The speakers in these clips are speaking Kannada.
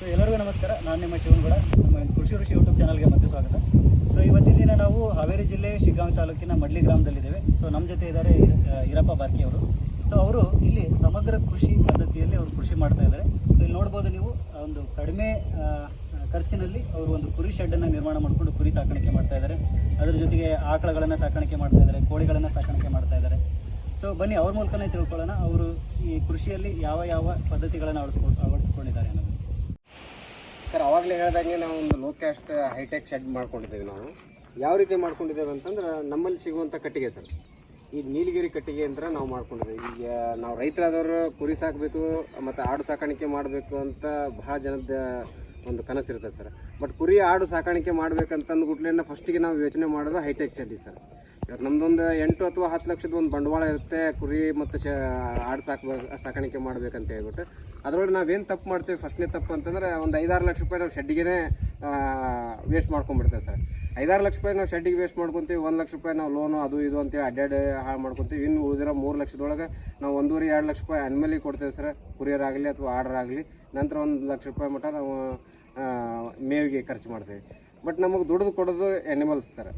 ಸೊ ಎಲ್ಲರಿಗೂ ನಮಸ್ಕಾರ. ನಾನು ನಿಮ್ಮ ಶಿವನಗೌಡ ನಮ್ಮ ಕೃಷಿ ಋಷಿ ಯೂಟ್ಯೂಬ್ ಚಾನಲ್ಗೆ ಮತ್ತೆ ಸ್ವಾಗತ. ಸೊ ಇವತ್ತಿನ ದಿನ ನಾವು ಹಾವೇರಿ ಜಿಲ್ಲೆ ಶಿಗ್ಗಾಂವಿ ತಾಲೂಕಿನ ಮಡ್ಲಿ ಗ್ರಾಮದಲ್ಲಿದ್ದೇವೆ. ಸೊ ನಮ್ಮ ಜೊತೆ ಇದ್ದಾರೆ ಈರಪ್ಪ ಬಾರ್ಕಿ ಅವರು. ಸೊ ಅವರು ಇಲ್ಲಿ ಸಮಗ್ರ ಕೃಷಿ ಪದ್ಧತಿಯಲ್ಲಿ ಅವರು ಕೃಷಿ ಮಾಡ್ತಾ ಇದ್ದಾರೆ. ಸೊ ಇಲ್ಲಿ ನೋಡ್ಬೋದು ನೀವು ಒಂದು ಕಡಿಮೆ ಖರ್ಚಿನಲ್ಲಿ ಅವರು ಒಂದು ಕುರಿ ಶೆಡ್ಡನ್ನು ನಿರ್ಮಾಣ ಮಾಡಿಕೊಂಡು ಕುರಿ ಸಾಕಾಣಿಕೆ ಮಾಡ್ತಾ ಇದ್ದಾರೆ. ಅದ್ರ ಜೊತೆಗೆ ಆಕಳಗಳನ್ನು ಸಾಕಾಣಿಕೆ ಮಾಡ್ತಾ ಇದ್ದಾರೆ, ಕೋಳಿಗಳನ್ನು ಸಾಕಾಣಿಕೆ ಮಾಡ್ತಾ ಇದ್ದಾರೆ. ಸೊ ಬನ್ನಿ, ಅವ್ರ ಮೂಲಕನೇ ತಿಳ್ಕೊಳ್ಳೋಣ. ಅವರು ಈ ಕೃಷಿಯಲ್ಲಿ ಯಾವ ಯಾವ ಪದ್ಧತಿಗಳನ್ನು ಅಳವಡಿಸ್ಕೊ, ಅಳವಡಿಸ್ಕೊಂಡಿದ್ದಾರೆ. ಸರ್, ಅವಾಗಲೇ ಹೇಳ್ದಂಗೆ ನಾವು ಒಂದು low cost hi tech shed ಮಾಡ್ಕೊಂಡಿದ್ದೇವೆ ನಾವು. ಯಾವ ರೀತಿ ಮಾಡ್ಕೊಂಡಿದ್ದೇವೆ ಅಂತಂದ್ರೆ ನಮ್ಮಲ್ಲಿ ಸಿಗುವಂಥ ಕಟ್ಟಿಗೆ ಸರ್. ಈ ನೀಲಗಿರಿ ಕಟ್ಟಿಗೆ ಅಂತ ನಾವು ಮಾಡ್ಕೊಂಡಿದ್ದೇವೆ. ಈಗ ನಾವು ರೈತರಾದವರು ಕುರಿ ಸಾಕಬೇಕು, ಮತ್ತು ಆಡು ಸಾಕಾಣಿಕೆ ಮಾಡಬೇಕು ಅಂತ ಬಹಳ ಜನದ ಒಂದು ಕನಸು ಇರ್ತದೆ ಸರ್. ಬಟ್ ಕುರಿ ಆಡು ಸಾಕಾಣಿಕೆ ಮಾಡ್ಬೇಕಂತಂದು ಗುಟ್ಲೆನ ಫಸ್ಟಿಗೆ ನಾವು ಯೋಚನೆ ಮಾಡೋದು ಹೈಟೆಕ್ ಶೆಡ್ಡಿ ಸರ್. ಇವತ್ತು ನಮ್ದೊಂದು ಎಂಟು ಅಥವಾ ಹತ್ತು ಲಕ್ಷದ ಒಂದು ಬಂಡವಾಳ ಇರುತ್ತೆ, ಕುರಿ ಮತ್ತು ಶ, ಆಡು ಸಾಕ್ಬೇಕು ಸಾಕಾಣಿಕೆ ಮಾಡ್ಬೇಕಂತ ಹೇಳ್ಬಿಟ್ಟು. ಅದರೊಳಗೆ ನಾವೇನು ತಪ್ಪು ಮಾಡ್ತೇವೆ ಫಸ್ಟ್ನೇ ತಪ್ಪು ಅಂತಂದ್ರೆ ಒಂದು ಐದಾರು ಲಕ್ಷ ರೂಪಾಯಿ ನಾವು ಶೆಡ್ಡಿಗೆ ವೇಸ್ಟ್ ಮಾಡ್ಕೊಂಡ್ಬಿಡ್ತೇವೆ ಸರ್. ಐದಾರು ಲಕ್ಷ ರೂಪಾಯಿ ನಾವು ಶೆಡ್ಡಿಗೆ ವೇಸ್ಟ್ ಮಾಡ್ಕೊತೀವಿ, ಒಂದು ಲಕ್ಷ ರೂಪಾಯಿ ನಾವು ಲೋನು ಅದು ಇದು ಅಂತೇಳಿ ಅಡ್ಡಾಡಿ ಹಾಳು ಮಾಡ್ಕೊತೀವಿ. ಇನ್ನು ಉಳಿದಿರೋ ಮೂರು ಲಕ್ಷದೊಳಗೆ ನಾವು ಒಂದೂವರೆ, ಎರಡು ಲಕ್ಷ ರೂಪಾಯಿ ಅನ್ಮೇಲೆ ಕೊಡ್ತೇವೆ ಸರ್. ಕುರಿಯರಾಗಲಿ ಅಥವಾ ಆರ್ಡರ್ ಆಗಲಿ ನಂತರ ಒಂದು ಲಕ್ಷ ರೂಪಾಯಿ ಮಟ್ಟ ನಾವು ಮೇವಿಗೆ ಖರ್ಚು ಮಾಡ್ತೀವಿ. ಬಟ್ ನಮಗೆ ದುಡ್ದು ಕೊಡೋದು ಎನಿಮಲ್ಸ್ ಥರ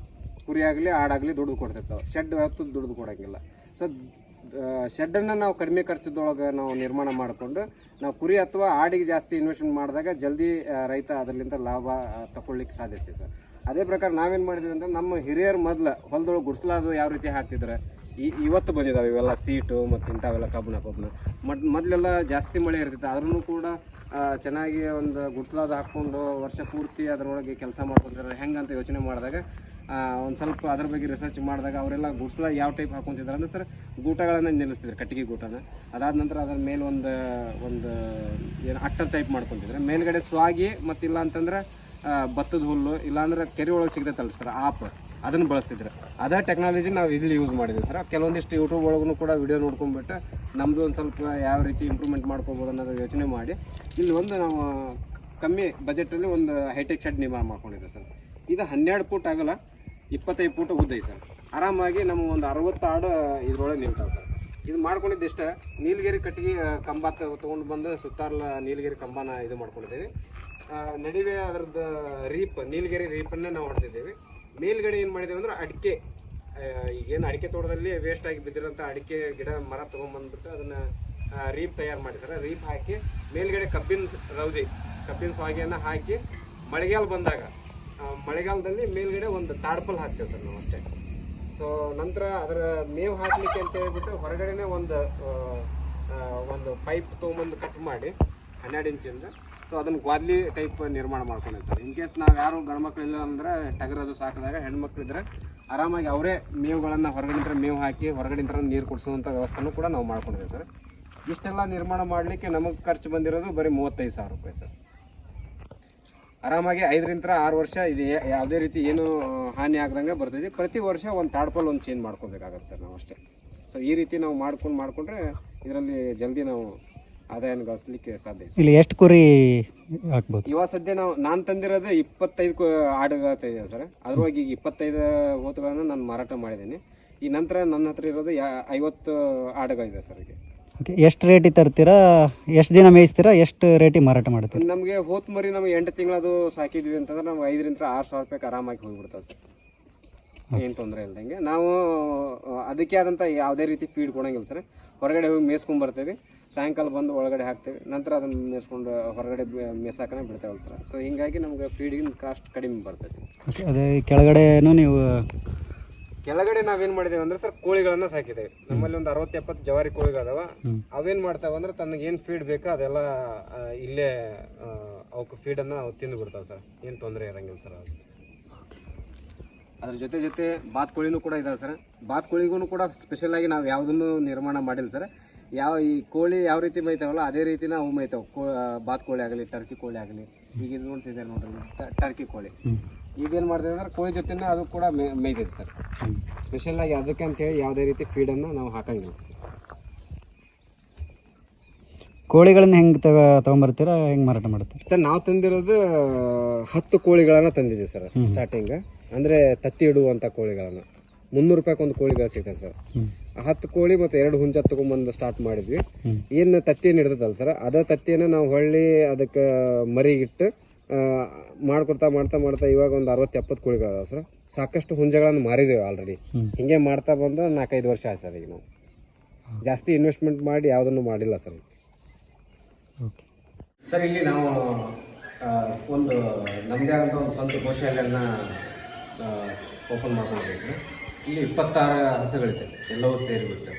ಕುರಿ ಆಗಲಿ ಆಡಾಗಲಿ ದುಡ್ದು ಕೊಡ್ತಿರ್ತಾವೆ. ಶೆಡ್ ಯಾವತ್ತೂ ದುಡ್ದು ಕೊಡೋಂಗಿಲ್ಲ. ಸೊ ಶೆಡ್ಡನ್ನು ನಾವು ಕಡಿಮೆ ಖರ್ಚದೊಳಗೆ ನಾವು ನಿರ್ಮಾಣ ಮಾಡಿಕೊಂಡು, ನಾವು ಕುರಿ ಅಥವಾ ಆಡಿಗೆ ಜಾಸ್ತಿ ಇನ್ವೆಸ್ಟ್ಮೆಂಟ್ ಮಾಡಿದಾಗ ಜಲ್ದಿ ರೈತ ಅದರಿಂದ ಲಾಭ ತಗೊಳ್ಳಿಕ್ಕೆ ಸಾಧ್ಯತೆ ಸರ್. ಅದೇ ಪ್ರಕಾರ ನಾವೇನು ಮಾಡಿದ್ವಿ ಅಂದ್ರೆ ನಮ್ಮ ಹಿರಿಯರು ಮೊದಲು ಹೊಲದೊಳಗೆ ಗುಡ್ಸ್ಲಾದು ಯಾವ ರೀತಿ ಹಾಕ್ತಿದ್ರೆ? ಈ ಇವತ್ತು ಬಂದಿದ್ದಾವೆ ಇವೆಲ್ಲ ಸೀಟು ಮತ್ತು ಇಂಥವೆಲ್ಲ ಕಬ್ಬಣ ಕಬ್ಬಣ ಮಟ್ ಮೊದಲೆಲ್ಲ ಜಾಸ್ತಿ ಮಳೆ ಇರ್ತಿತ್ತು. ಆದ್ರೂ ಕೂಡ ಚೆನ್ನಾಗಿ ಒಂದು ಗುಟ್ಲಾದ ಹಾಕ್ಕೊಂಡು ವರ್ಷ ಪೂರ್ತಿ ಅದರೊಳಗೆ ಕೆಲಸ ಮಾಡ್ಕೊತಿದ್ದಾರೆ ಹೆಂಗೆ ಅಂತ ಯೋಚನೆ ಮಾಡಿದಾಗ ಒಂದು ಸ್ವಲ್ಪ ಅದ್ರ ಬಗ್ಗೆ ರಿಸರ್ಚ್ ಮಾಡಿದಾಗ ಅವರೆಲ್ಲ ಗುಡ್ಸ್ಲ ಯಾವ ಟೈಪ್ ಹಾಕೊತಿದ್ದಾರೆ ಅಂದ್ರೆ ಸರ್, ಗೂಟಗಳನ್ನು ನಿಲ್ಲಿಸ್ತಿದ್ರು, ಕಟ್ಟಿಗೆ ಗೂಟನ. ಅದಾದ ನಂತರ ಅದ್ರ ಮೇಲೆ ಒಂದು ಒಂದು, ಏನು ಅಟ್ಟ ಟೈಪ್ ಮಾಡ್ಕೊತಿದ್ರೆ. ಮೇಲ್ಗಡೆ ಸ್ವಾಗಿ ಮತ್ತು ಇಲ್ಲ ಅಂತಂದ್ರೆ ಭತ್ತದ ಹುಲ್ಲು, ಇಲ್ಲಾಂದ್ರೆ ಕೆರೆ ಒಳಗೆ ಸಿಗ್ತೈತಲ್ಲ ಸರ್, ಆಪ್. ಅದನ್ನು ಬಳಸ್ತಿದ್ರು. ಅದೇ ಟೆಕ್ನಾಲಜಿ ನಾವು ಇಲ್ಲಿ ಯೂಸ್ ಮಾಡಿದ್ವಿ ಸರ್ ಕೆಲವೊಂದಿಷ್ಟು ಯೂಟ್ಯೂಬ್ ಒಳಗೂ ಕೂಡ ವಿಡಿಯೋ ನೋಡ್ಕೊಂಡ್ಬಿಟ್ಟು ನಮ್ಮದು ಒಂದು ಸ್ವಲ್ಪ ಯಾವ ರೀತಿ ಇಂಪ್ರೂವ್ಮೆಂಟ್ ಮಾಡ್ಕೋಬೋದು ಅನ್ನೋದು ಯೋಚನೆ ಮಾಡಿ. ಇಲ್ಲಿ ಒಂದು ನಾವು ಕಮ್ಮಿ ಬಜೆಟಲ್ಲಿ ಒಂದು ಹೈಟೆಕ್ ಶೆಡ್ ನಿರ್ಮಾಣ ಮಾಡ್ಕೊಂಡಿದ್ದೆ ಸರ್ ಇದು ಹನ್ನೆರಡು ಫೂಟ್ ಆಗಲ್ಲ, ಇಪ್ಪತ್ತೈದು ಫೂಟ್ ಉದ್ದ ಸರ್ ಆರಾಮಾಗಿ ನಮ್ಮ ಒಂದು ಅರವತ್ತು ಆಡು ಇದ್ರೊಳಗೆ ನಿಲ್ತಾವೆ ಸರ್ ಇದು ಮಾಡ್ಕೊಂಡಿದ್ದು ಇಷ್ಟ ನೀಲಗಿರಿ ಕಟ್ಟಿಗೆ ಕಂಬ ತೊಗೊಂಡು ಬಂದು ಸುತ್ತಾರಲ್ಲ ನೀಲಗಿರಿ ಕಂಬನ ಇದು ಮಾಡ್ಕೊಂಡಿದ್ದೀವಿ. ನಡುವೆ ಅದರದ್ದು ರೀಪ್ ನೀಲಗಿರಿ ರೀಪನ್ನೇ ನಾವು ಹೊಡೆದಿದ್ದೀವಿ. ಮೇಲ್ಗಡೆ ಏನು ಮಾಡಿದ್ದೇವೆ ಅಂದ್ರೆ ಅಡಿಕೆ ಈಗೇನು ಅಡಿಕೆ ತೋಟದಲ್ಲಿ ವೇಸ್ಟ್ ಆಗಿ ಬಿದ್ದಿರೋಂಥ ಅಡಿಕೆ, ಗಿಡ, ಮರ ತೊಗೊಂಬಂದ್ಬಿಟ್ಟು ಅದನ್ನು ರೀಪ್ ತಯಾರು ಮಾಡಿ ಸರ್ ರೀಪ್ ಹಾಕಿ ಮೇಲ್ಗಡೆ ಕಬ್ಬಿನ ರೌದಿ, ಕಬ್ಬಿನ ಸಾಗಿಯನ್ನು ಹಾಕಿ ಮಳೆಗಾಲ ಬಂದಾಗ ಮಳೆಗಾಲದಲ್ಲಿ ಮೇಲ್ಗಡೆ ಒಂದು ತಾಡ್ಪಲ್ ಹಾಕ್ತೇವೆ ಸರ್ ನಾವು ಅಷ್ಟೇ. ಸೊ ನಂತರ ಅದರ ಮೇವು ಹಾಕ್ಲಿಕ್ಕೆ ಅಂತ ಹೇಳ್ಬಿಟ್ಟು ಹೊರಗಡೆನೇ ಒಂದು ಒಂದು ಪೈಪ್ ತೊಗೊಂಬಂದು ಕಟ್ ಮಾಡಿ ಹನ್ನೆರಡು ಇಂಚಿಂದ ಸೊ ಅದನ್ನು ಗ್ವಾದ್ಲಿ ಟೈಪ್ ನಿರ್ಮಾಣ ಮಾಡ್ಕೊಂಡೆ ಸರ್. ಇನ್ ಕೇಸ್ ನಾವು ಯಾರು ಗಂಡ್ಮಕ್ಳು ಇಲ್ಲ ಅಂದ್ರೆ ಟಗರದು ಸಾಕಿದಾಗ ಹೆಣ್ಮಕ್ಳು ಇದ್ರೆ ಆರಾಮಾಗಿ ಅವರೇ ಮೇವುಗಳನ್ನು ಹೊರಗಡೆ ಮೇವು ಹಾಕಿ ಹೊರಗಡೆ ನೀರು ಕುಡಿಸುವಂಥ ವ್ಯವಸ್ಥೆನೂ ಕೂಡ ನಾವು ಮಾಡ್ಕೊಂಡಿದ್ದೇವೆ ಸರ್. ಇಷ್ಟೆಲ್ಲ ನಿರ್ಮಾಣ ಮಾಡಲಿಕ್ಕೆ ನಮಗೆ ಖರ್ಚು ಬಂದಿರೋದು ಬರೀ ಮೂವತ್ತೈದು ಸಾವಿರ ರೂಪಾಯಿ ಸರ್. ಆರಾಮಾಗಿ ಐದರಿಂದ ಆರು ವರ್ಷ ಇದು ಯಾವುದೇ ರೀತಿ ಏನು ಹಾನಿ ಆಗದಂಗೆ ಬರ್ತೈತಿ. ಪ್ರತಿ ವರ್ಷ ಒಂದು ತಾಡ್ಪಲ್ ಒಂದು ಚೇಂಜ್ ಮಾಡ್ಕೊಬೇಕಾಗತ್ತೆ ಸರ್ ನಾವು ಅಷ್ಟೇ. ಸೊ ಈ ರೀತಿ ನಾವು ಮಾಡ್ಕೊಂಡು ಮಾಡಿಕೊಂಡ್ರೆ ಇದರಲ್ಲಿ ಜಲ್ದಿ ನಾವು ಆದಾಯನ ಗಳಿಸಲಿಕ್ಕೆ ಸಾಧ್ಯ ಇದೆ. ಇಲ್ಲಿ ಎಷ್ಟು ಕುರಿ ಹಾಕ್ಬೋದು? ಇವಾಗ ಸದ್ಯ ನಾವು ನಾನು ತಂದಿರೋದು ಇಪ್ಪತ್ತೈದು ಕು- ಆಡುಗಳ ಇದೆ ಸರ್. ಅದ್ರೊಳಗೆ ಈಗ ಇಪ್ಪತ್ತೈದು ಹೋತುಗಳನ್ನು ನಾನು ಮಾರಾಟ ಮಾಡಿದ್ದೀನಿ. ಈ ನಂತರ ನನ್ನ ಹತ್ರ ಇರೋದು ಯಾ ಐವತ್ತು ಆಡುಗಳಿದೆ ಸರ್ ಈಗ. ಓಕೆ ಎಷ್ಟು ರೇಟಿಗೆ ತರ್ತೀರಾ? ಎಷ್ಟು ದಿನ ಮೇಯಿಸ್ತೀರಾ? ಎಷ್ಟು ರೇಟಿಗೆ ಮಾರಾಟ ಮಾಡ್ತೀರಾ? ನಮಗೆ ಹೋತ್ ಮರಿ ನಮಗೆ ಎಂಟು ತಿಂಗಳದು ಸಾಕಿದ್ವಿ ಅಂತಂದ್ರೆ ನಾವು ಐದರಿಂದ ಆರು ಸಾವಿರ ರೂಪಾಯಿಗೆ ಆರಾಮಾಗಿ ಹೋಗ್ಬಿಡ್ತಾವೆ ಸರ್. ಏನು ತೊಂದರೆ ಇಲ್ದಂಗೆ. ನಾವು ಅದಕ್ಕೆ ಆದಂಥ ಯಾವುದೇ ರೀತಿ ಫೀಡ್ ಕೊಡಂಗಿಲ್ಲ ಸರ್. ಹೊರಗಡೆ ಹೋಗಿ ಮೇಯ್ಸ್ಕೊಂಡ್ ಬರ್ತೇವೆ. ಸಾಯಂಕಾಲ ಬಂದು ಒಳಗಡೆ ಹಾಕ್ತೇವೆ. ನಂತರ ಅದನ್ನು ಮೇಯ್ಸ್ಕೊಂಡು ಹೊರಗಡೆ ಮೇಸಾಕನೇ ಬಿಡ್ತೇವಲ್ಲ ಸರ್. ಸೊ ಹಿಂಗಾಗಿ ನಮ್ಗೆ ಫೀಡಿಗಿನ ಕಾಸ್ಟ್ ಕಡಿಮೆ ಬರ್ತೈತಿ. ಓಕೆ ಅದೇ ಕೆಳಗಡೆನೂ ನೀವು ಕೆಳಗಡೆ ನಾವೇನು ಮಾಡಿದೇವೆ ಅಂದ್ರೆ ಸರ್ ಕೋಳಿಗಳನ್ನ ಸಾಕಿದ್ದೇವೆ. ನಮ್ಮಲ್ಲಿ ಒಂದು ಅರವತ್ತು ಎಪ್ಪತ್ತು ಜವಾರಿ ಕೋಳಿಗಳದಾವ. ಅವೇನ್ ಮಾಡ್ತಾವ ಅಂದ್ರೆ ತನಗೆ ಏನು ಫೀಡ್ ಬೇಕೋ ಅದೆಲ್ಲ ಇಲ್ಲೇ ಅವಕ್ಕೆ ಫೀಡನ್ನು ಅವು ತಿಂದು ಬಿಡ್ತಾವೆ ಸರ್. ಏನು ತೊಂದರೆ ಇರಂಗಿಲ್ಲ ಸರ್ ಅದು. ಅದ್ರ ಜೊತೆ ಜೊತೆ ಬಾತ್ ಕೋಳಿನೂ ಕೂಡ ಇದಾವೆ ಸರ್. ಬಾತ್ ಕೋಳಿಗೂ ಕೂಡ ಸ್ಪೆಷಲ್ ಆಗಿ ನಾವು ಯಾವುದನ್ನು ನಿರ್ಮಾಣ ಮಾಡಿಲ್ಲ ಸರ್. ಯಾವ ಈ ಕೋಳಿ ಯಾವ ರೀತಿ ಮೈತಾವಲ್ಲ ಅದೇ ರೀತಿ ನಾವು ಮೈತಾವೆ ಕೋ ಬಾತ್ ಕೋಳಿ ಆಗಲಿ ಟರ್ಕಿ ಕೋಳಿ ಆಗಲಿ. ಈಗ ಇದು ನೋಡ್ತಿದ್ದಾರೆ ನೋಡ್ರಿ ಟರ್ಕಿ ಕೋಳಿ. ಈಗೇನು ಮಾಡ್ತೀವಿ ಅಂದ್ರೆ ಕೋಳಿ ಜೊತೆನೇ ಅದು ಕೂಡ ಮೇ ಮೇಯ್ತೈತೆ ಸರ್. ಸ್ಪೆಷಲ್ ಆಗಿ ಅದಕ್ಕೆ ಅಂತೇಳಿ ಯಾವುದೇ ರೀತಿ ಫೀಡನ್ನು ನಾವು ಹಾಕಂಗಿಲ್ಲ ಸರ್. ಕೋಳಿಗಳನ್ನ ಹೆಂಗೆ ತಗ ತೊಗೊಂಬರ್ತೀರಾ ಹೆಂಗೆ ಮಾರಾಟ ಮಾಡ್ತೀರಾ? ಸರ್ ನಾವು ತಂದಿರೋದು ಹತ್ತು ಕೋಳಿಗಳನ್ನು ತಂದಿದ್ದೀವಿ ಸರ್ ಸ್ಟಾರ್ಟಿಂಗ್ ಅಂದ್ರೆ ತತ್ತಿ ಇಡುವಂಥ ಕೋಳಿಗಳನ್ನು. ಮುನ್ನೂರು ರೂಪಾಯಿಗೆ ಒಂದು ಕೋಳಿಗಳು ಸಿಗ್ತದೆ ಸರ್. ಹತ್ತು ಕೋಳಿ ಮತ್ತು ಎರಡು ಹುಂಜ ತೊಗೊಂಬಂದು ಸ್ಟಾರ್ಟ್ ಮಾಡಿದ್ವಿ. ಏನು ತತ್ತಿ ಹಿಡ್ದದಲ್ಲ ಸರ್ ಅದ ತತ್ತಿಯನ್ನು ನಾವು ಹೊಳ್ಳಿ ಅದಕ್ಕೆ ಮರಿಗಿಟ್ಟು ಆ, ಮಾಡ್ಕೊಡ್ತಾ ಮಾಡ್ತಾ ಮಾಡ್ತಾ ಇವಾಗ ಒಂದು ಅರವತ್ತು ಎಪ್ಪತ್ತು ಕೋಳಿಗಳ ಸರ್. ಸಾಕಷ್ಟು ಹುಂಜಗಳನ್ನು ಮಾರಿದ್ದೇವೆ ಆಲ್ರೆಡಿ ಹಿಂಗೆ ಮಾಡ್ತಾ ಬಂದು ನಾಲ್ಕೈದು ವರ್ಷ ಆಯ್ತು ಸರ್ ಈಗ ನಾವು. ಜಾಸ್ತಿ ಇನ್ವೆಸ್ಟ್ಮೆಂಟ್ ಮಾಡಿ ಯಾವುದನ್ನು ಮಾಡಿಲ್ಲ ಸರ್. ಓಕೆ. ಸರ್ ಇಲ್ಲಿ ನಾವು ಒಂದು ನಮ್ಮದೇ ಆದಂಥ ಒಂದು ಸ್ವಂತ ಗೋಶಾಲೆಯನ್ನು ಓಪನ್ ಮಾಡ್ಕೊಳ್ಬೇಕು. ಇಲ್ಲಿ ಇಪ್ಪತ್ತಾರು ಹಸುಗಳಿದೆ. ಎಲ್ಲವೂ ಸೇರಿಬಿಟ್ಟು.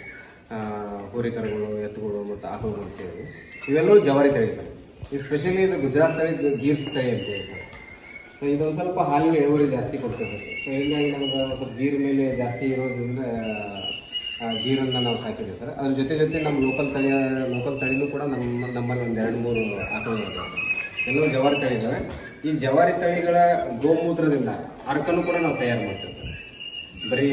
ಹೋರಿಕರುಗಳು ಎತ್ತುಗಳು ಮತ್ತು ಆಕಳುಗಳು ಸೇರಿ ಇವೆಲ್ಲವೂ ಜವಾರಿ ತಳಿ ಸರ್. ಈ ಸ್ಪೆಷಲಿ ಇದು ಗುಜರಾತ್ ತಳಿ ಗೀರ್ ತಳಿ ಅಂತೇಳಿ ಸರ್. ಸೊ ಇದೊಂದು ಸ್ವಲ್ಪ ಹಾಲಿನ ಇಳುವರಿ ಜಾಸ್ತಿ ಕೊಡ್ತೇವೆ ಸರ್. ಸೊ ಹೀಗಾಗಿ ನಮ್ಗೆ ಸ್ವಲ್ಪ ಗೀರ್ ಮೇಲೆ ಜಾಸ್ತಿ ಇರೋದ್ರಿಂದ ಗೀರನ್ನು ನಾವು ಸಾಕಿದ್ದೀವಿ ಸರ್. ಅದ್ರ ಜೊತೆ ಜೊತೆ ನಮ್ಮ ಲೋಕಲ್ ತಳಿಯ ಲೋಕಲ್ ತಳಿನೂ ಕೂಡ ನಮ್ಮ, ನಮ್ಮಲ್ಲಿ ಒಂದು ಎರಡು ಮೂರು ಆಕಳು ಸರ್. ಎಲ್ಲವೂ ಜವಾರಿ ತಳಿ ಇದ್ದಾವೆ ಈ ಜವಾರಿ ತಳಿಗಳ ಗೋಮೂತ್ರದಿಂದ ಅರ್ಕನ್ನು ಕೂಡ ನಾವು ತಯಾರು ಮಾಡ್ತೇವೆ ಸರ್. ಬರೀ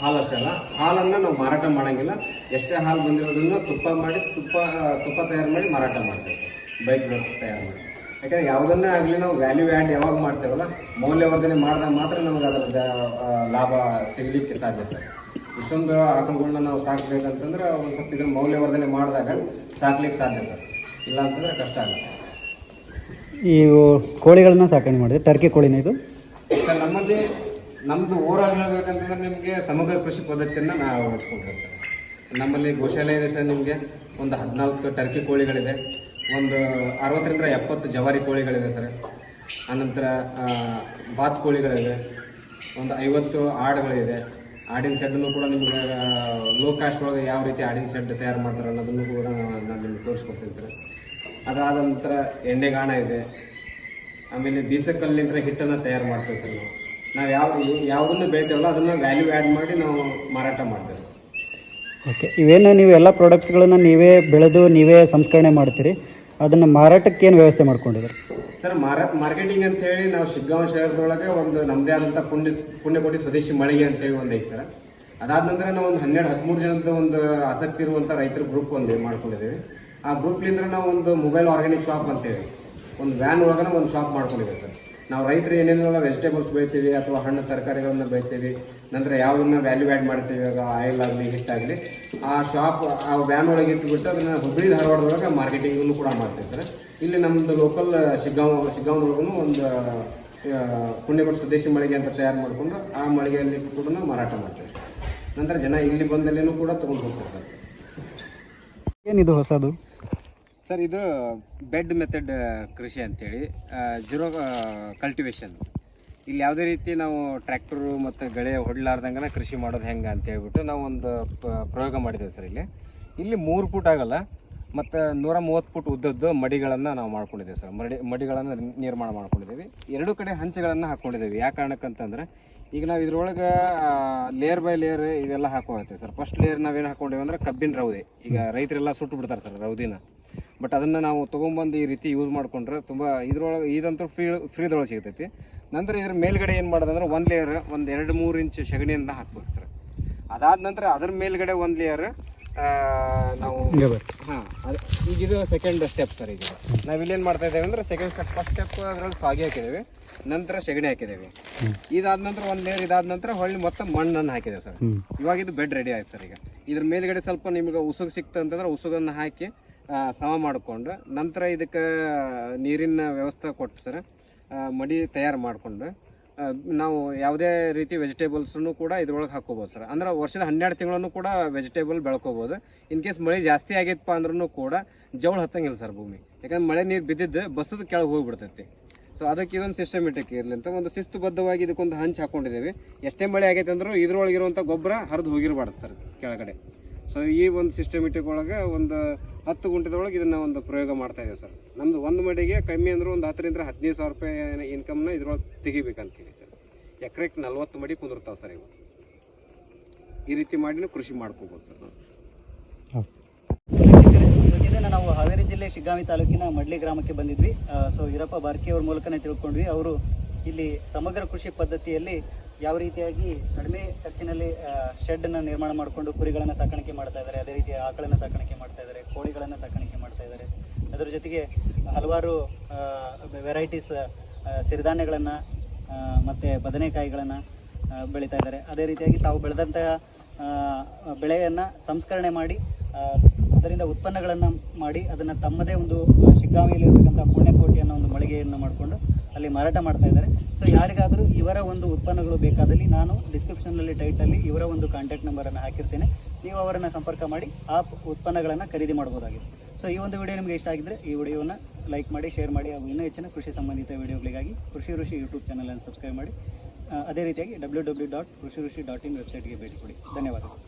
ಹಾಲು ಅಲ್ಲ, ಹಾಲನ್ನು ನಾವು ಮಾರಾಟ ಮಾಡೋಂಗಿಲ್ಲ. ಎಷ್ಟೇ ಹಾಲು ಬಂದಿರೋದನ್ನು ತುಪ್ಪ ಮಾಡಿ, ತುಪ್ಪ ತುಪ್ಪ ತಯಾರು ಮಾಡಿ ಮಾರಾಟ ಮಾಡ್ತೇವೆ ಸರ್. ಬೈಕ್ ತಯಾರು ಮಾಡಿ. ಯಾಕಂದ್ರೆ ಯಾವುದನ್ನೇ ಆಗಲಿ ನಾವು ವ್ಯಾಲ್ಯೂ ಆ್ಯಡ್ ಯಾವಾಗ ಮಾಡ್ತೇವಲ್ಲ, ಮೌಲ್ಯವರ್ಧನೆ ಮಾಡಿದಾಗ ಮಾತ್ರ ನಮ್ಗೆ ಅದರ ಲಾಭ ಸಿಗಲಿಕ್ಕೆ ಸಾಧ್ಯ ಸರ್. ಇಷ್ಟೊಂದು ಆಕಳುಗಳನ್ನ ನಾವು ಸಾಕಬೇಕಂತಂದ್ರೆ ಒಂದು ಸ್ವಲ್ಪ ಇದನ್ನು ಮೌಲ್ಯವರ್ಧನೆ ಮಾಡಿದಾಗ ಸಾಕ್ಲಿಕ್ಕೆ ಸಾಧ್ಯ ಸರ್. ಇಲ್ಲ ಅಂತಂದ್ರೆ ಕಷ್ಟ ಆಗುತ್ತೆ. ಈ ಕೋಳಿಗಳನ್ನ ಸಾಕಣೆ ಮಾಡಿದೆ, ಟರ್ಕಿ ಕೋಳಿನ ಇದು. ಸರ್, ನಮ್ಮಲ್ಲಿ ನಮ್ಮದು ಓವರಾಲ್ ಹೇಳ್ಬೇಕಂತಂದ್ರೆ ನಿಮಗೆ ಸಮಗ್ರ ಕೃಷಿ ಪದ್ಧತಿಯನ್ನು ನಾವು ಅಳವಡಿಸ್ಕೊಂಡಿದ್ದೀವಿ ಸರ್. ನಮ್ಮಲ್ಲಿ ಗೋಶಾಲೆ ಇದೆ ಸರ್ ನಿಮಗೆ, ಒಂದು ಹದಿನಾಲ್ಕು ಟರ್ಕಿ ಕೋಳಿಗಳಿದೆ, ಒಂದು ಅರವತ್ತರಿಂದ ಎಪ್ಪತ್ತು ಜವಾರಿ ಕೋಳಿಗಳಿದೆ ಸರ್. ಆನಂತರ ಬಾತ್ ಕೋಳಿಗಳಿವೆ ಒಂದು ಐವತ್ತು ಆಡುಗಳಿದೆ. ಆಡಿನ ಶೆಡ್ಡನ್ನು ಕೂಡ ನಿಮ್ಗೆ ಲೋ ಕಾಸ್ಟ್ ಒಳಗೆ ಯಾವ ರೀತಿ ಆಡಿನ ಶೆಡ್ ತಯಾರು ಮಾಡ್ತಾರೆ ಅನ್ನೋದನ್ನು ಕೂಡ ನಾನು ನಿಮ್ಗೆ ತೋರಿಸ್ಕೊಡ್ತೀನಿ ಸರ್. ಅದಾದ ನಂತರ ಎಣ್ಣೆಗಾಣ ಇದೆ. ಆಮೇಲೆ ಬೀಸಕಲ್ಲಿಂದ ಹಿಟ್ಟನ್ನು ತಯಾರು ಮಾಡ್ತೇವೆ ಸರ್ ನಾವು. ನಾವು ಯಾವ ಯಾವುದನ್ನು ಬೆಳಿತೇವಲ್ಲ ಅದನ್ನು ವ್ಯಾಲ್ಯೂ ಆ್ಯಡ್ ಮಾಡಿ ನಾವು ಮಾರಾಟ ಮಾಡ್ತೇವೆ ಸರ್. ಓಕೆ ಇವೇನು ನೀವು ಎಲ್ಲ ಪ್ರಾಡಕ್ಟ್ಸ್ಗಳನ್ನು ನೀವೇ ಬೆಳೆದು ನೀವೇ ಸಂಸ್ಕರಣೆ ಮಾಡ್ತೀರಿ? ಅದನ್ನು ಮಾರಾಟಕ್ಕೆ ಏನು ವ್ಯವಸ್ಥೆ ಮಾಡ್ಕೊಂಡಿದ್ದೀರಿ? ಸರ್ ಮಾರಾ ಮಾರ್ಕೆಟಿಂಗ್ ಅಂತ ಹೇಳಿ ನಾವು ಶಿಗ್ಗಾಂವ್ ಶಹರದೊಳಗೆ ಒಂದು ನಮ್ಮದೇ ಆದಂಥ ಪುಣ್ಯ ಪುಣ್ಯಕೋಟಿ ಸ್ವದೇಶಿ ಮಳಿಗೆ ಅಂತೇಳಿ ಒಂದು ಐತೆ ಸರ್. ಅದಾದ ನಂತರ ನಾವು ಒಂದು ಹನ್ನೆರಡು ಹದಿಮೂರು ಜನದ ಒಂದು ಆಸಕ್ತಿ ಇರುವಂಥ ರೈತರ ಗ್ರೂಪ್ ಒಂದು ಮಾಡ್ಕೊಂಡಿದ್ದೀವಿ. ಆ ಗ್ರೂಪ್ಲಿಂದ ನಾವು ಒಂದು ಮೊಬೈಲ್ ಆರ್ಗ್ಯಾನಿಕ್ ಶಾಪ್ ಅಂತೇಳಿ. ಒಂದು ವ್ಯಾನ್ ಒಳಗನ ಒಂದು ಶಾಪ್ ಮಾಡ್ಕೊಂಡಿದ್ದೆ ಸರ್. ನಾವು ರೈತರು ಏನೇನೆಲ್ಲ ವೆಜಿಟೇಬಲ್ಸ್ ಬೆಳಿತೀವಿ ಅಥವಾ ಹಣ್ಣು ತರಕಾರಿಗಳನ್ನ ಬೆಳಿತೀವಿ, ನಂತರ ಯಾವುದನ್ನ ವ್ಯಾಲ್ಯೂ ಆ್ಯಡ್ ಮಾಡ್ತೀವಿ, ಇವಾಗ ಆಯಿಲ್ ಆಗಲಿ ಹಿಟ್ಟಾಗಲಿ ಆ ಶಾಪ್ ಆ ವ್ಯಾನ್ ಒಳಗೆ ಇಟ್ಬಿಟ್ಟು ಅದನ್ನ ಹುಬ್ಬಳ್ಳಿ ಧಾರವಾಡದೊಳಗೆ ಮಾರ್ಕೆಟಿಂಗನ್ನು ಕೂಡ ಮಾಡ್ತೀವಿ ಸರ್. ಇಲ್ಲಿ ನಮ್ಮದು ಲೋಕಲ್ ಶಿಗ್ಗಾಂವ್ ಒಳಗೂ ಒಂದು ಪುಣ್ಯಪಟ್ಟು ಸ್ವದೇಶಿ ಮಳಿಗೆ ಅಂತ ತಯಾರು ಮಾಡಿಕೊಂಡು ಆ ಮಳಿಗೆಯಲ್ಲಿ ಕೂಡ ಮಾರಾಟ ಮಾಡ್ತೀವಿ ನಂತರ ಜನ ಇಲ್ಲಿ ಬಂದಲ್ಲಿನೂ ಕೂಡ ತೊಗೊಂಡು ಹೋಗ್ತಾರೆ ಏನಿದು ಹೊಸದು? ಸರ್, ಇದು ಬೆಡ್ ಮೆಥಡ್ ಕೃಷಿ ಅಂತೇಳಿ. ಜೀರೋ ಕಲ್ಟಿವೇಶನ್ ಇಲ್ಲಿ ಯಾವುದೇ ರೀತಿ ನಾವು ಟ್ರ್ಯಾಕ್ಟ್ರು ಮತ್ತು ಗಳೆ ಹೊಡ್ಲಾರ್ದಂಗೆ ಕೃಷಿ ಮಾಡೋದು ಹೆಂಗೆ ಅಂತ ಹೇಳ್ಬಿಟ್ಟು ನಾವು ಒಂದು ಪ್ರಯೋಗ ಮಾಡಿದ್ದೇವೆ ಸರ್ ಇಲ್ಲಿ. ಇಲ್ಲಿ ಮೂರು ಫುಟ್ ಆಗಲ್ಲ, ಮತ್ತು ನೂರ ಮೂವತ್ತು ಫುಟ್ ಉದ್ದದ್ದು ಮಡಿಗಳನ್ನು ನಾವು ಮಾಡ್ಕೊಂಡಿದ್ದೇವೆ ಸರ್. ಮಡಿ, ಮಡಿಗಳನ್ನು ನಿರ್ಮಾಣ ಮಾಡ್ಕೊಂಡಿದ್ದೀವಿ ಎರಡು ಕಡೆ ಹಂಚುಗಳನ್ನು ಹಾಕ್ಕೊಂಡಿದ್ದೀವಿ ಯಾವ ಕಾರಣಕ್ಕಂತಂದ್ರೆ, ಈಗ ನಾವು ಇದ್ರೊಳಗೆ ಲೇಯರ್ ಬೈ ಲೇಯರ್ ಇವೆಲ್ಲ ಹಾಕೋತೀವಿ ಸರ್. ಫಸ್ಟ್ ಲೇಯರ್ ನಾವೇನು ಹಾಕ್ಕೊಂಡಿವಿ ಅಂದರೆ ಕಬ್ಬಿನ ರೌದೆ. ಈಗ ರೈತರೆಲ್ಲ ಸುಟ್ಟು ಬಿಡ್ತಾರೆ ಸರ್ ರೌದಿನ. ಬಟ್ ಅದನ್ನು ನಾವು ತೊಗೊಂಬಂದು ಈ ರೀತಿ ಯೂಸ್ ಮಾಡ್ಕೊಂಡ್ರೆ ತುಂಬ ಇದ್ರೊಳಗೆ ಇದಂತೂ ಫ್ರೀ ಫ್ರೀದೊಳಗೆ ಸಿಗ್ತೈತಿ. ನಂತರ ಇದ್ರ ಮೇಲ್ಗಡೆ ಏನು ಮಾಡೋದಂದ್ರೆ ಒಂದು ಲೇಯರ್ ಒಂದು ಎರಡು ಮೂರು ಇಂಚ್ ಸಗಣಿಯಿಂದ ಹಾಕ್ಬೇಕು ಸರ್. ಅದಾದ ನಂತರ ಅದ್ರ ಮೇಲ್ಗಡೆ ಒಂದು ಲೇಯರ್ ನಾವು ಹಾಂ ಅದು ಈಗ ಇದು ಸೆಕೆಂಡ್ ಸ್ಟೆಪ್ ಸರ್ ಈಗ. ನಾವಿಲ್ಲೇನು ಮಾಡ್ತಾ ಇದ್ದೇವೆ ಅಂದ್ರೆ ಸೆಕೆಂಡ್ ಸ್ಟೆಪ್ ಫಸ್ಟ್ ಸ್ಟೆಪ್ ಅದ್ರಲ್ಲಿ ಸಾಗಿ ಹಾಕಿದ್ದೇವೆ. ನಂತರ ಸೆಗಣಿ ಹಾಕಿದ್ದೇವೆ. ಇದಾದ ನಂತರ ಒಂದು ಲೇಯರ್ ಇದಾದ ನಂತರ ಹೊಳ್ಳಿ ಮತ್ತೆ ಮಣ್ಣನ್ನು ಹಾಕಿದ್ದೇವೆ ಸರ್. ಇವಾಗ ಇದು ಬೆಡ್ ರೆಡಿ ಆಯ್ತು ಸರ್ ಈಗ. ಇದ್ರ ಮೇಲ್ಗಡೆ ಸ್ವಲ್ಪ ನಿಮಗೆ ಉಸುಗು ಸಿಕ್ತು ಅಂತಂದ್ರೆ ಉಸುಗನ್ನು ಹಾಕಿ ಸಮ ಮಾಡಿಕೊಂಡು ನಂತರ ಇದಕ್ಕೆ ನೀರಿನ ವ್ಯವಸ್ಥೆ ಕೊಟ್ಟು ಸರ್ ಮಡಿ ತಯಾರು ಮಾಡಿಕೊಂಡು ನಾವು ಯಾವುದೇ ರೀತಿ ವೆಜಿಟೇಬಲ್ಸನ್ನು ಕೂಡ ಇದ್ರೊಳಗೆ ಹಾಕೋಬೋದು ಸರ್. ಅಂದ್ರೆ ವರ್ಷದ ಹನ್ನೆರಡು ತಿಂಗಳನ್ನು ಕೂಡ ವೆಜಿಟೇಬಲ್ ಬೆಳ್ಕೋಬೋದು. ಇನ್ ಕೇಸ್ ಮಳೆ ಜಾಸ್ತಿ ಆಗೈತಪ್ಪ ಅಂದ್ರೂ ಕೂಡ ಜವಳ ಹತ್ತಂಗಿಲ್ಲ ಸರ್ ಭೂಮಿ. ಯಾಕಂದ್ರೆ ಮಳೆ ನೀರು ಬಿದ್ದಿದ್ದು ಬಸ್ಸದ ಕೆಳಗೆ ಹೋಗಿಬಿಡ್ತೈತಿ. ಸೊ ಅದಕ್ಕೆ ಇದೊಂದು ಸಿಸ್ಟಮೆಟಿಕ್ ಇರಲಿ ಅಂತ ಒಂದು ಶಿಸ್ತುಬದ್ಧವಾಗಿ ಇದಕ್ಕೊಂದು ಹಂಚು ಹಾಕೊಂಡಿದ್ದೇವೆ. ಎಷ್ಟೇ ಮಳೆ ಆಗೈತೆ ಅಂದರೂ ಇದ್ರೊಳಗಿರುವಂಥ ಗೊಬ್ಬರ ಹರಿದು ಹೋಗಿರಬಾರ್ದು ಸರ್ ಕೆಳಗಡೆ. ಸೊ ಈ ಒಂದು ಸಿಸ್ಟಮೆಟಿಕ್ ಒಳಗೆ ಒಂದು ಹತ್ತು ಗುಂಟದೊಳಗೆ ಇದನ್ನು ಒಂದು ಪ್ರಯೋಗ ಮಾಡ್ತಾ ಇದ್ದೇವೆ ಸರ್. ನಮ್ದು ಒಂದು ಮಡಿಗೆ ಕಮ್ಮಿ ಅಂದ್ರೆ ಒಂದು ಹತ್ತರಿಂದ ಹದಿನೈದು ಸಾವಿರ ರೂಪಾಯಿ ಇನ್ಕಮ್ನ ಇದ್ರೊಳಗೆ ತೆಗಿಬೇಕಂತೀವಿ ಸರ್. ಎಕರೆಗೆ ನಲ್ವತ್ತು ಮಡಿ ಕುಂದಿರ್ತಾವೆ ಸರ್ ಇವು. ಈ ರೀತಿ ಮಾಡಿನೂ ಕೃಷಿ ಮಾಡ್ಕೋಬೋದು ಸರ್ ನಾವು. ನಾವು ಹಾವೇರಿ ಜಿಲ್ಲೆ ಶಿಗ್ಗಾವಿ ತಾಲೂಕಿನ ಮಡ್ಲಿ ಗ್ರಾಮಕ್ಕೆ ಬಂದಿದ್ವಿ. ಸೊ ಈರಪ್ಪ ಬಾರ್ಕಿ ಅವ್ರ ಮೂಲಕನೇ ತಿಳ್ಕೊಂಡ್ವಿ. ಅವರು ಇಲ್ಲಿ ಸಮಗ್ರ ಕೃಷಿ ಪದ್ಧತಿಯಲ್ಲಿ ಯಾವ ರೀತಿಯಾಗಿ ಕಡಿಮೆ ಖರ್ಚಿನಲ್ಲಿ ಶೆಡ್ನ ನಿರ್ಮಾಣ ಮಾಡಿಕೊಂಡು ಕುರಿಗಳನ್ನು ಸಾಕಾಣಿಕೆ ಮಾಡ್ತಾ ಇದ್ದಾರೆ, ಅದೇ ರೀತಿ ಆಕಳನ್ನು ಸಾಕಾಣಿಕೆ ಮಾಡ್ತಾ ಇದ್ದಾರೆ, ಕೋಳಿಗಳನ್ನು ಸಾಕಾಣಿಕೆ ಮಾಡ್ತಾ ಇದ್ದಾರೆ. ಅದರ ಜೊತೆಗೆ ಹಲವಾರು ವೆರೈಟೀಸ್ ಸಿರಿಧಾನ್ಯಗಳನ್ನು ಮತ್ತು ಬದನೆಕಾಯಿಗಳನ್ನು ಬೆಳೀತಾ ಇದ್ದಾರೆ. ಅದೇ ರೀತಿಯಾಗಿ ತಾವು ಬೆಳೆದಂತಹ ಬೆಳೆಯನ್ನು ಸಂಸ್ಕರಣೆ ಮಾಡಿ ಅದರಿಂದ ಉತ್ಪನ್ನಗಳನ್ನು ಮಾಡಿ, ಅದನ್ನು ತಮ್ಮದೇ ಒಂದು ಶಿಗ್ಗಾವಿಯಲ್ಲಿ ಇರತಕ್ಕಂಥ ಪುಣ್ಯಕೋಟಿ ಅನ್ನೋ ಒಂದು ಮಳಿಗೆಯನ್ನು ಮಾಡಿಕೊಂಡು ಅಲ್ಲಿ ಮಾರಾಟ ಮಾಡ್ತಾ ಇದ್ದಾರೆ. ಸೊ ಯಾರಿಗಾದರೂ ಇವರ ಒಂದು ಉತ್ಪನ್ನಗಳು ಬೇಕಾದಲ್ಲಿ ನಾನು ಡಿಸ್ಕ್ರಿಪ್ಷನ್ನಲ್ಲಿ ಟೈಟಲ್ಲಿ ಇವರ ಒಂದು ಕಾಂಟ್ಯಾಕ್ಟ್ ನಂಬರನ್ನು ಹಾಕಿರ್ತೇನೆ. ನೀವು ಅವರನ್ನು ಸಂಪರ್ಕ ಮಾಡಿ, ಆ ಉತ್ಪನ್ನಗಳನ್ನು ಖರೀದಿ ಮಾಡ್ಬೋದಾಗಿದೆ ಸೊ ಈ ಒಂದು ವಿಡಿಯೋ ನಿಮಗೆ ಇಷ್ಟ ಆಗಿದ್ದರೆ ಈ ವಿಡಿಯೋನ ಲೈಕ್ ಮಾಡಿ ಶೇರ್ ಮಾಡಿ, ಹಾಗೂ ಇನ್ನೂ ಹೆಚ್ಚಿನ ಕೃಷಿ ಸಂಬಂಧಿತ ವಿಡಿಯೋಗಳಿಗಾಗಿ ಕೃಷಿ ಋಷಿ ಯೂಟ್ಯೂಬ್ ಚಾನಲನ್ನು ಸಬ್ಸ್ಕ್ರೈಬ್ ಮಾಡಿ. ಅದೇ ರೀತಿಯಾಗಿ ಡಬ್ಲ್ಯೂ ಡಬ್ಲ್ಯೂ ಡಾಟ್ ಕೃಷಿ ಋಷಿ ಡಾಟ್ ಇನ್ ವೆಬ್ಸೈಟ್ಗೆ ಭೇಟಿ ಕೊಡಿ. ಧನ್ಯವಾದಗಳು.